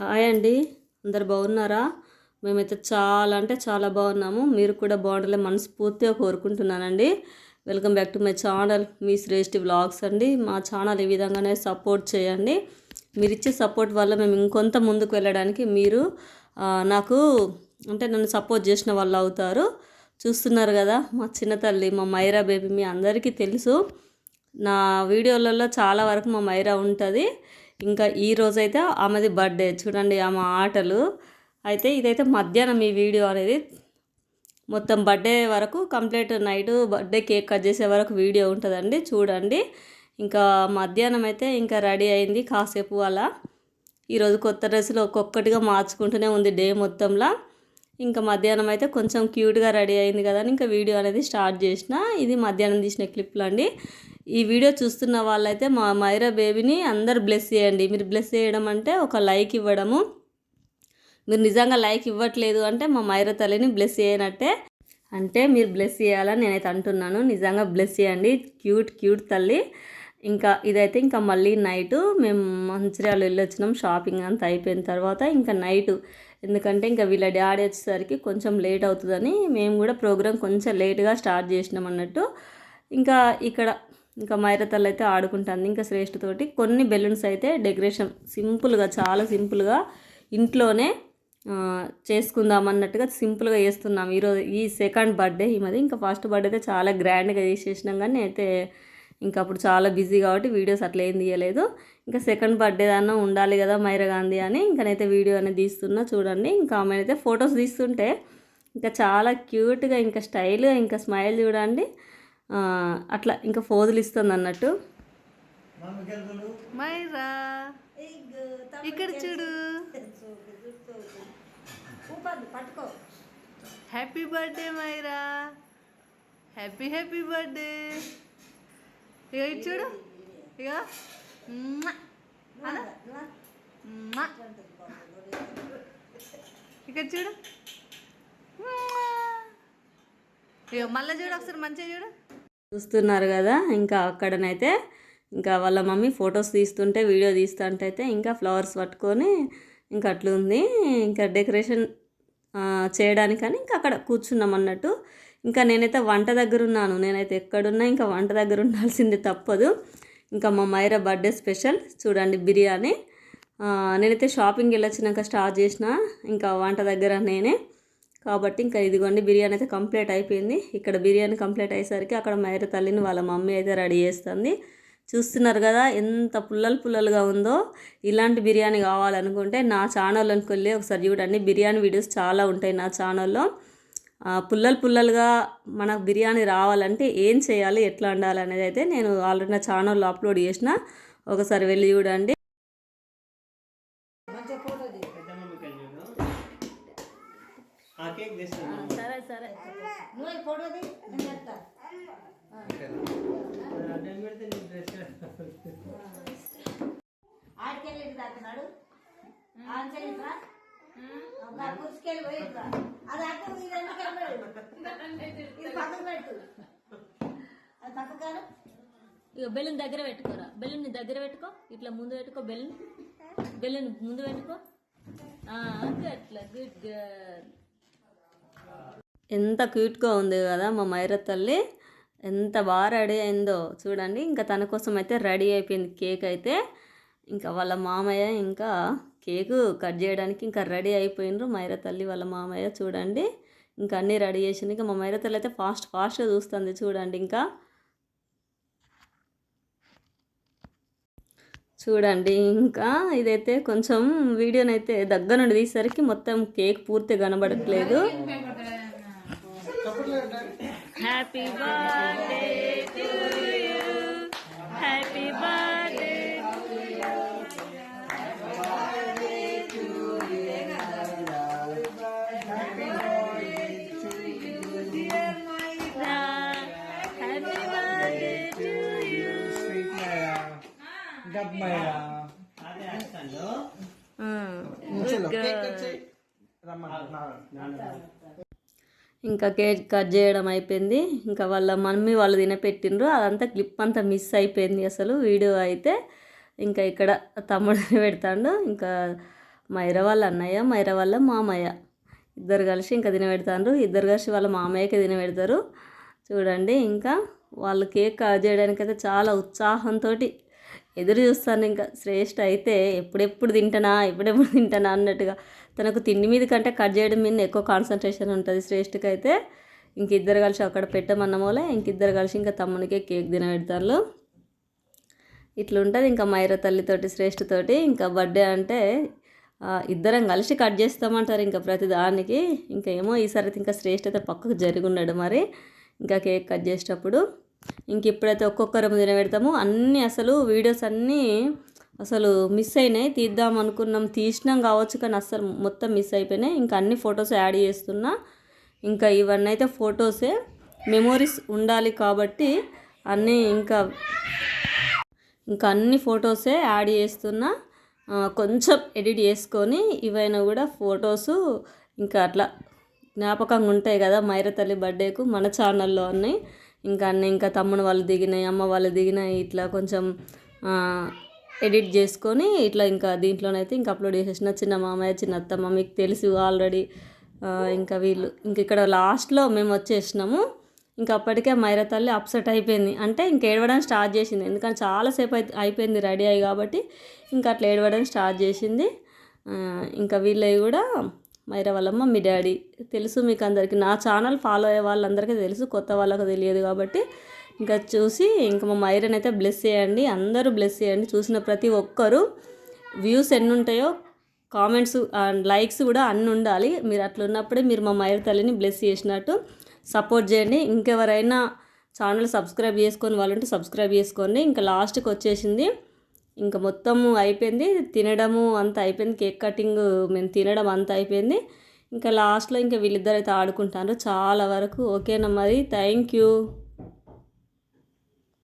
Hi అండి. అందరు బాగున్నారా? మేమైతే చాలా అంటే చాలా బాగున్నాము. మీరు కూడా బాగుండాలి మనస్ఫూర్తిగా కోరుకుంటున్నానండి. Welcome back to my channel. Me Shreshti vlogs అండి. మా ఛానల్ ఈ విధంగానే సపోర్ట్ చేయండి. మీరు ఇచ్చే సపోర్ట్ వల్ల మేము ఇంకొంత ముందుకు వెళ్ళడానికి మీరు నాకు అంటే నన్ను సపోర్ట్ చేసిన వాళ్ళు అవుతారు. చూస్తున్నారు కదా మా చిన్న తల్లి మా మైరా బేబీ మీ అందరికీ తెలుసు. నా వీడియోలలో చాలా వరకు మా మైరా ఉంటుంది. ఇంకా ఈ రోజైతే ఆమెది బర్త్డే. చూడండి ఆమె ఆటలు. అయితే ఇదైతే మధ్యాహ్నం ఈ వీడియో అనేది. మొత్తం బర్త్డే వరకు complete night birthday cake cut చేసే వరకు వీడియో ఉంటుందండి. చూడండి. ఇంకా మధ్యాహ్నం అయితే ఇంకా రెడీ అయింది కాసేపు అలా. ఈరోజు కొత్త డ్రెస్సులు ఒక్కొక్కటిగా మార్చుకుంటూనే ఉంది డే మొత్తంలో. ఇంకా మధ్యాహ్నం అయితే కొంచెం క్యూట్గా రెడీ అయింది కదా అని ఇంకా వీడియో అనేది స్టార్ట్ చేసిన. ఇది మధ్యాహ్నం తీసిన క్లిప్లు అండి. ఈ వీడియో చూస్తున్న వాళ్ళైతే మా మైరా బేబీని అందరు బ్లెస్ చేయండి. మీరు బ్లెస్ చేయడం అంటే ఒక లైక్ ఇవ్వడము. మీరు నిజంగా లైక్ ఇవ్వట్లేదు అంటే మా మైరా తల్లిని బ్లెస్ చేయనట్టే. అంటే మీరు బ్లెస్ చేయాలని నేనైతే అంటున్నాను. నిజంగా బ్లెస్ చేయండి. క్యూట్ క్యూట్ తల్లి. ఇంకా ఇదైతే ఇంకా మళ్ళీ నైట్ మేము మంచిర్యాల వెళ్ళొచ్చినాం షాపింగ్ అంతా అయిపోయిన తర్వాత ఇంకా నైటు. ఎందుకంటే ఇంకా వీళ్ళ డాడీ వచ్చేసరికి కొంచెం లేట్ అవుతుందని మేము కూడా ప్రోగ్రామ్ కొంచెం లేట్గా స్టార్ట్ చేసినాం అన్నట్టు. ఇంకా ఇక్కడ ఇంకా మైరతల్లి అయితే ఆడుకుంటుంది ఇంకా శ్రేష్ఠతోటి కొన్ని బెలూన్స్ అయితే డెకరేషన్ సింపుల్గా చాలా సింపుల్గా ఇంట్లోనే చేసుకుందాం అన్నట్టుగా సింపుల్గా చేస్తున్నాం. ఈరోజు ఈ సెకండ్ బర్త్డే ఈ మధ్య. ఇంకా ఫస్ట్ బర్త్డే అయితే చాలా గ్రాండ్గా చేసేసినాం కానీ అయితే ఇంకా అప్పుడు చాలా బిజీ కాబట్టి వీడియోస్ అట్లా ఏం తీయలేదు. ఇంకా సెకండ్ బర్త్డే దాన్న ఉండాలి కదా మైరాగాంధీ అని. ఇంకా నేనైతే వీడియో అనేది తీస్తున్నా చూడండి. ఇంకా ఆమె అయితే ఫొటోస్ తీస్తుంటే ఇంకా చాలా క్యూట్గా ఇంకా స్టైల్గా ఇంకా స్మైల్ చూడండి. అట్లా ఇంకా ఫోజులు ఇస్తుంది అన్నట్టు. మైరా ఇక్కడ చూడు. Happy birthday Myra. Happy happy birthday. ఇక ఇది చూడు. ఇక ఇక చూడు. ఇక మళ్ళీ చూడు ఒకసారి మంచిగా చూడు. చూస్తున్నారు కదా ఇంకా అక్కడనైతే ఇంకా వాళ్ళ మమ్మీ ఫొటోస్ తీస్తుంటే వీడియో తీస్తుంటే అయితే ఇంకా ఫ్లవర్స్ పట్టుకొని ఇంకా అట్లుంది. ఇంకా డెకరేషన్ చేయడానికని ఇంకా అక్కడ కూర్చున్నాం అన్నట్టు. ఇంకా నేనైతే వంట దగ్గర ఉన్నాను. నేనైతే ఎక్కడున్నా ఇంకా వంట దగ్గర ఉండాల్సింది తప్పదు. ఇంకా మా మైర బర్త్డే స్పెషల్. చూడండి బిర్యానీ. నేనైతే షాపింగ్కి వెళ్ళొచ్చినాక స్టార్ట్ చేసిన. ఇంకా వంట దగ్గర నేనే. కాబట్టి ఇంకా ఇదిగోండి బిర్యానీ అయితే కంప్లీట్ అయిపోయింది. ఇక్కడ బిర్యానీ కంప్లీట్ అయ్యేసరికి అక్కడ మైర తల్లిని వాళ్ళ మమ్మీ అయితే రెడీ చేస్తుంది. చూస్తున్నారు కదా ఎంత పుల్లలు పుల్లలుగా ఉందో. ఇలాంటి బిర్యానీ కావాలనుకుంటే నా ఛానల్లోకి వెళ్ళి ఒకసారి చూడండి. బిర్యానీ వీడియోస్ చాలా ఉంటాయి నా ఛానల్లో. పుల్లలు పుల్లలుగా మనకు బిర్యానీ రావాలంటే ఏం చేయాలి ఎట్లా వండాలి అనేది అయితే నేను ఆల్రెడీ నా ఛానల్లో అప్లోడ్ చేసిన. ఒకసారి వెళ్ళి చూడండి. సరే సరే. ఆడికెళ్ళి తాకున్నాడు ఆడికెళ్ళి అది ఇది పెట్టు. అది ఇక బెలూన్ దగ్గర పెట్టుకోరా. బెలూన్ని దగ్గర పెట్టుకో ఇట్లా ముందు పెట్టుకో బెలూన్ బెలూన్ ముందు పెట్టుకో. అట్లా. గుడ్ గర్ల్ ఎంత క్యూట్గా ఉంది కదా మా మైర తల్లి. ఎంత బాగా రెడీ అయిందో చూడండి. ఇంకా తన కోసం అయితే రెడీ అయిపోయింది కేక్ అయితే. ఇంకా వాళ్ళ మామయ్య ఇంకా కేకు కట్ చేయడానికి ఇంకా రెడీ అయిపోయినరు. మైర తల్లి వాళ్ళ మామయ్య చూడండి. ఇంకా అన్నీ రెడీ చేసింది ఇంకా మా మైర తల్లి అయితే ఫాస్ట్ ఫాస్ట్గా చూస్తుంది చూడండి ఇంకా. చూడండి ఇంకా. ఇదైతే కొంచెం వీడియోనైతే దగ్గర నుండి తీసేసరికి మొత్తం కేక్ పూర్తిగా కనబడట్లేదు. హ్యాపీ బర్త్డే బర్త్డే టు అదే అస్తాను ఇంకా కేక్ కట్ చేయడం అయిపోయింది. ఇంకా వాళ్ళ మమ్మీ వాళ్ళు తినపెట్టిండ్రు. అదంతా క్లిప్ అంతా మిస్ అయిపోయింది అసలు. వీడియో అయితే ఇంకా ఇక్కడ తమ్ముడు పెడతాడు. ఇంకా మైర వాళ్ళ అన్నయ్య మైర వాళ్ళ మామయ్య. ఇద్దరు కలిసి ఇంకా తినబెడతారు ఇద్దరు కలిసి వాళ్ళ మామయ్యకి తినబెడతారు చూడండి ఇంకా. వాళ్ళు కేక్ కట్ చేయడానికైతే చాలా ఉత్సాహంతో ఎదురు చూస్తాను ఇంకా. శ్రేష్ఠ అయితే ఎప్పుడెప్పుడు తింటానా ఎప్పుడెప్పుడు తింటానా అన్నట్టుగా తనకు తిండి మీద కంటే కట్ చేయడం మీద ఎక్కువ కాన్సన్ట్రేషన్ ఉంటుంది. శ్రేష్ఠకి అయితే ఇంక ఇద్దరు కలిసి అక్కడ పెట్టమన్నమోలే ఇంక ఇద్దరు కలిసి ఇంకా తమ్మునికే కేక్ తినబెడతారు ఇట్లా ఉంటుంది ఇంకా మైర తల్లితోటి శ్రేష్ఠతోటి. ఇంకా బర్త్డే అంటే ఇద్దరం కలిసి కట్ చేస్తామంటారు ఇంకా ప్రతి దానికి ఇంకా ఏమో ఈసారి అయితే ఇంకా శ్రేష్ఠత పక్కకు జరిగి ఉన్నాడు మరి. ఇంకా కేక్ కట్ చేసేటప్పుడు ఇంక ఇప్పుడైతే ఒక్కొక్కరు ముందు పెడతాము. అన్నీ అసలు వీడియోస్ అన్నీ అసలు మిస్ అయినాయి. తీద్దాం అనుకున్నాం. తీసినాం కావచ్చు కానీ అస్సలు మొత్తం మిస్ అయిపోయినాయి. ఇంకా అన్ని ఫొటోస్ యాడ్ చేస్తున్నా. ఇంకా ఇవన్నీ అయితే ఫొటోసే మెమోరీస్ ఉండాలి కాబట్టి అన్నీ ఇంకా ఇంకా అన్ని ఫొటోసే యాడ్ చేస్తున్నా. కొంచెం ఎడిట్ చేసుకొని ఇవైనా కూడా ఫొటోస్ ఇంకా అట్లా జ్ఞాపకంగా ఉంటాయి కదా మైర తల్లి బర్త్డేకు మన ఛానల్లో అన్నీ. ఇంకా అన్నీ ఇంకా తమ్ముడు వాళ్ళు దిగినాయి అమ్మ వాళ్ళు దిగినాయి ఇట్లా కొంచెం ఎడిట్ చేసుకొని ఇట్లా ఇంకా దీంట్లోనైతే ఇంకా అప్లోడ్ చేసేసిన చిన్న మామయ్య చిన్న అత్తమ్మ మీకు తెలుసు ఆల్రెడీ. ఇంకా వీళ్ళు ఇంక ఇక్కడ లాస్ట్లో మేము వచ్చేసినాము. ఇంకా అప్పటికే మైరా తల్లి అప్సెట్ అయిపోయింది. అంటే ఇంక ఏడవడం స్టార్ట్ చేసింది. ఎందుకంటే చాలాసేపు అయితే అయిపోయింది రెడీ అయ్యి కాబట్టి ఇంకా అట్లా ఏడవడం స్టార్ట్ చేసింది. ఇంకా వీళ్ళవి కూడా మైరా వాళ్ళమ్మ మీ డాడీ. తెలుసు మీకు అందరికీ నా ఛానల్ ఫాలో అయ్యే వాళ్ళందరికీ తెలుసు. కొత్త వాళ్ళకు తెలియదు కాబట్టి ఇంకా చూసి ఇంకా మా మైరన్ అయితే బ్లెస్ చేయండి. అందరూ బ్లెస్ చేయండి. చూసిన ప్రతి ఒక్కరూ వ్యూస్ ఎన్ని ఉంటాయో కామెంట్స్ అండ్ లైక్స్ కూడా అన్ని ఉండాలి మీరు అట్లా ఉన్నప్పుడే మీరు మా మైర తల్లిని బ్లెస్ చేసినట్టు సపోర్ట్ చేయండి. ఇంకెవరైనా ఛానల్ సబ్స్క్రైబ్ చేసుకొని వాళ్ళంటే సబ్స్క్రైబ్ చేసుకోండి. ఇంకా లాస్ట్కి వచ్చేసింది ఇంకా మొత్తము అయిపోయింది తినడము అంత అయిపోయింది కేక్ కటింగ్ మేము తినడం అంత అయిపోయింది. ఇంకా లాస్ట్లో ఇంకా వీళ్ళిద్దరైతే ఆడుకుంటారు చాలా వరకు. ఓకేనా మరి? Thank you.